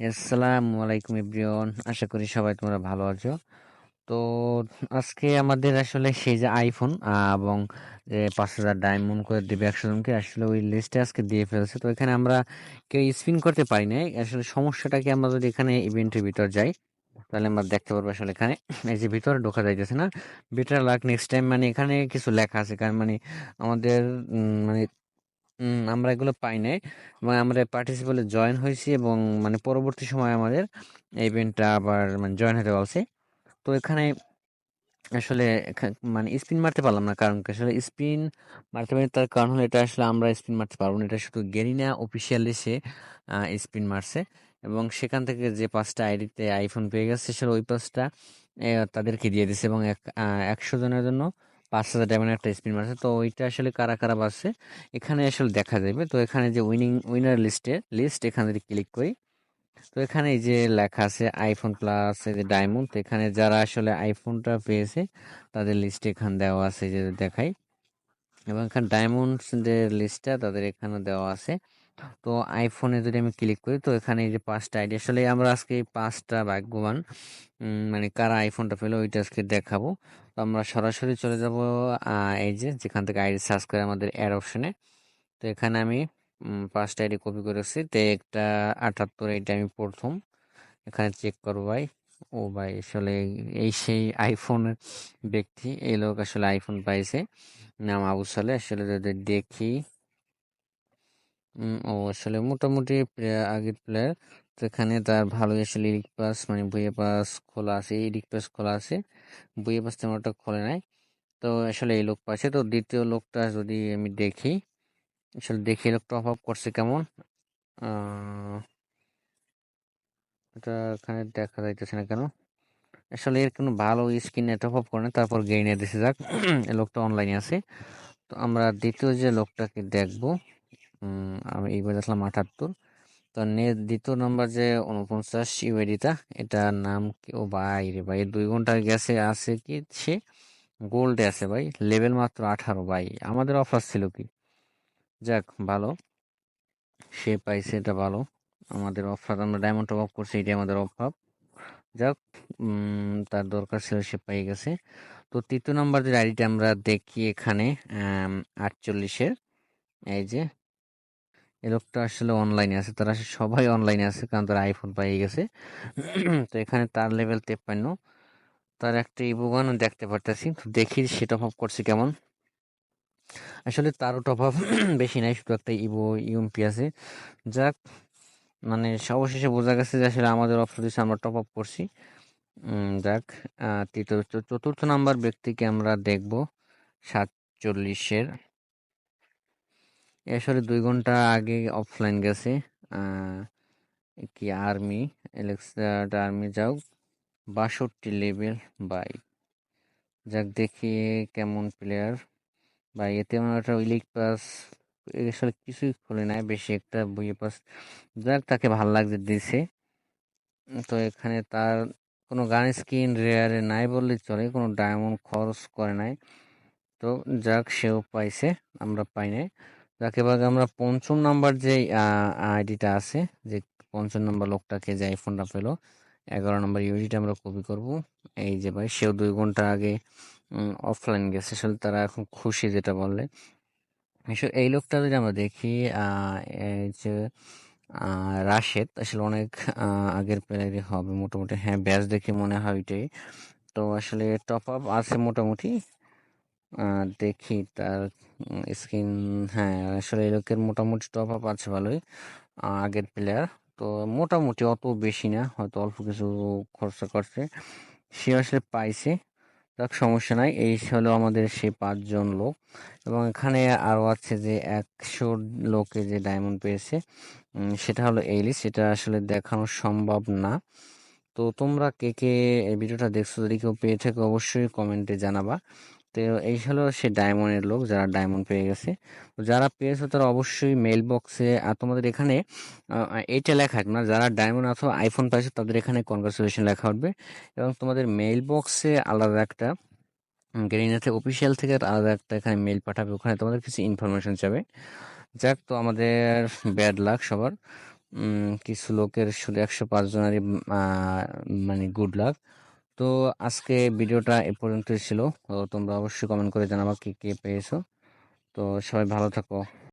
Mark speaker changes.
Speaker 1: আসসালামু আলাইকুম এভরিওয়ান। আশা করি সবাই তোমরা ভালো আছো। তো আজকে আমাদের আসলে সেই যে আইফোন এবং পাঁচ হাজার ডায়মন্ড করে দেবে একশো জনকে আসলে ওই লিস্টে আজকে দিয়ে ফেলছে। তো এখানে আমরা কেউ স্পিন করতে পারি নাই। আসলে সমস্যাটা কি আমরা যদি এখানে ইভেন্টের ভিতর যাই, তাহলে আমরা দেখতে পারব আসলে এখানে এই যে ভিতরে ঢোকা যাইতেছে না? বেটার লাক নেক্সট টাইম মানে এখানে কিছু লেখা আছে। কারণ মানে আমাদের মানে আমরা এগুলো পাই নাই। এবং আমরা পার্টিসিপেটে জয়েন হয়েছি এবং মানে পরবর্তী সময় আমাদের ইভেন্টটা আবার মানে জয়েন হতে বলছে তো এখানে আসলে মানে স্পিন মারতে পারলাম না কারণ আসলে স্পিন মারতে পারি তার কারণ হলো এটা আসলে আমরা স্পিন মারতে পারব না। এটা শুধু গেরিনা অফিসিয়ালি সে স্পিন মারছে। এবং সেখান থেকে যে পাঁচটা আইডিতে আইফোন পেয়ে গেছে, আসলে ওই পাঁচটা তাদেরকে দিয়ে দিছে এবং এক একশো জনের জন্য পাঁচ হাজার ডায়মন্ড একটা স্পিন মারছে। তো ওইটা আসলে কারা কারা বাড়ছে এখানে আসলে দেখা যাবে। তো এখানে যে উইনিং উইনার লিস্টে লিস্ট এখানে যদি ক্লিক করি। তো এখানে এই যে লেখা আছে আইফোন প্লাস এই যে ডায়মন্ড এখানে যারা আসলে আইফোনটা পেয়েছে, তাদের লিস্ট এখানে দেওয়া আছে যে দেখাই। এবং এখানে ডায়মন্ডসদের লিস্টটা তাদের এখানে দেওয়া আছে। তো আইফোনে যদি আমি ক্লিক করি, তো এখানে এই যে পাঁচটা আইডি আসলে আমরা আজকে এই পাঁচটা ভাগ্যবান মানে কারা আইফোনটা পেল ওইটা আজকে দেখাবো। তো আমরা সরাসরি চলে যাব এই যে যেখান থেকে আইডি সার্চ করে আমাদের অ্যাড অপশনে তো এখানে আমি পাঁচটা আইডি কপি করেছি তো একটা আটাত্তর এইটা আমি প্রথম। এখানে চেক করব ভাই। ও ভাই, আসলে এই সেই আইফোনের ব্যক্তি, এই লোক আসলে আইফোন পাইছে। নাম আবু সালে আসলে যদি দেখি ও আসলে মোটামুটি আগের প্লেয়ার। তো এখানে তার ভালোই আসলে লিগ পাস মানে বইয়ে পাস খোলা আছে লিগ পাস খোলা আছে। বইয়ে পাস তেমন একটা খোলে নাই। তো আসলে এই লোক পাচ্ছে তো দ্বিতীয় লোকটা যদি আমি দেখি, আসলে দেখি এই লোকটা অভাব করছে কেমন? এটা এখানে দেখা যাইতেছে না কেন? আসলে এর কোনো ভালো স্কিন এটা অভাব করে না তারপর গেইনে দিছে। যাক, এই লোকটা অনলাইনে আছে। তো আমরা দ্বিতীয় যে লোকটাকে দেখব আমি এইবার দেখলাম আটাত্তর। তো দ্বিতীয় নম্বর যে উনপঞ্চাশ ইউএডিটা এটার নাম কি? ও ভাই রে ভাই, দুই ঘণ্টা গেছে, আছে কি সে? গোল্ডে আছে ভাই লেভেল মাত্র আঠারো ভাই। আমাদের অফার ছিল কি? যাক, ভালো। সে পাইছে, এটা ভালো। আমাদের অফার আমরা ডায়মন্ড আপ করছি, এটাই আমাদের অফার যাক তার দরকার ছিল, সে পেয়ে গেছে। তো তৃতীয় নম্বর যে আইডিটা আমরা দেখি এখানে আটচল্লিশের। এই যে এই লোকটা আসলে অনলাইনে আছে। তারা সবাই অনলাইনে আছে, কারণ তারা আইফোন পেয়ে গেছে। তো এখানে তার লেভেল তেপ্পান্ন। তার একটা ইবুগানও দেখতে পারতেছি। তো দেখি সে টপ আপ করছে কেমন। আসলে তারও টপ আপ বেশি নাই, শুধু একটা ইবো ইউএমপি আছে। যাক মানে অবশেষে বোঝা গেছে যে আসলে আমাদের অফার দিচ্ছে আমরা টপ আপ করছি যাক তৃতীয়, চতুর্থ নাম্বার ব্যক্তিকে আমরা দেখব, সাতচল্লিশের। আসলে দুই ঘণ্টা আগে অফলাইন গেছে। কি আর্মি এলেক্সা আর্মি যাও। বাষট্টি লেভেল বাই যাক, দেখি কেমন প্লেয়ার বা এতে আমার একটা উইলিক পাস আসলে কিছুই খুলে নাই, বেশি একটা বইয়ে পাস যাক, তাকে ভালো লাগছে, দিছে। তো এখানে তার কোনো গান স্কিন রেয়ারে নাই বললে চলে, কোনো ডায়মন্ড খরচ করে নাই। তো যাক, সেও পাইছে, আমরা পাই নাই। যাক এবার আমরা পঞ্চম নাম্বার যে আইডিটা আছে, যে পঞ্চম নাম্বার লোকটাকে যে আইফোনটা পেল, এগারো নম্বর ইউডিটা আমরা কপি করব। এই যে ভাই, সেও দুই ঘণ্টা আগে অফলাইন গেছে। আসলে তারা এখন খুশি যেটা বললে এই লোকটা যদি আমরা দেখি যে রাশেদ, আসলে অনেক আগের প্লেয়ারই হবে মোটামুটি। হ্যাঁ ব্যাচ দেখে মনে হয় ওইটাই তো আসলে টপ আপ আছে মোটামুটি। দেখি তার স্ক্রিন হ্যাঁ আসলে এই লোকের মোটামুটি টপ আপ আছে ভালোই আগের প্লেয়ার তো মোটামুটি অত বেশি না, হয়তো অল্প কিছু খরচা করছে। সে আসলে পাইছে, যাক সমস্যা নাই, এই হলো আমাদের সেই পাঁচজন লোক, এবং এখানে আরও আছে যে একশো লোকে যে ডায়মন্ড পেয়েছে সেটা হলো লিস্ট সেটা আসলে দেখানো সম্ভব না। তো তোমরা কে কে এই ভিডিওটা দেখছ, যদি কেউ পেয়ে থাকে অবশ্যই কমেন্টে জানাবা। তো এই হলো সে ডায়মন্ডের লোক যারা ডায়মন্ড পেয়ে গেছে। তো যারা পেয়েছ তারা অবশ্যই মেল বক্সে আর তোমাদের এখানে এইটা লেখা না, যারা ডায়মন্ড অথবা আইফোন পাইছো, তাদের এখানে কনগ্রাচুলেশন লেখা উঠবে। এবং তোমাদের মেল বক্সে আলাদা একটা গ্রিনাতে অফিসিয়াল থেকে আলাদা একটা এখানে মেল পাঠাবে, ওখানে তোমাদের কিছু ইনফরমেশন যাবে। যাক তো, আমাদের ব্যাড লাক সবার। কিছু লোকের শুধু একশো পাঁচ জনেরই মানে গুড লাক তো আজকে ভিডিওটা এ পর্যন্তই ছিল। তো তোমরা অবশ্যই কমেন্ট করে জানাবা কে কে পেয়েছ। তো সবাই ভালো থাকো।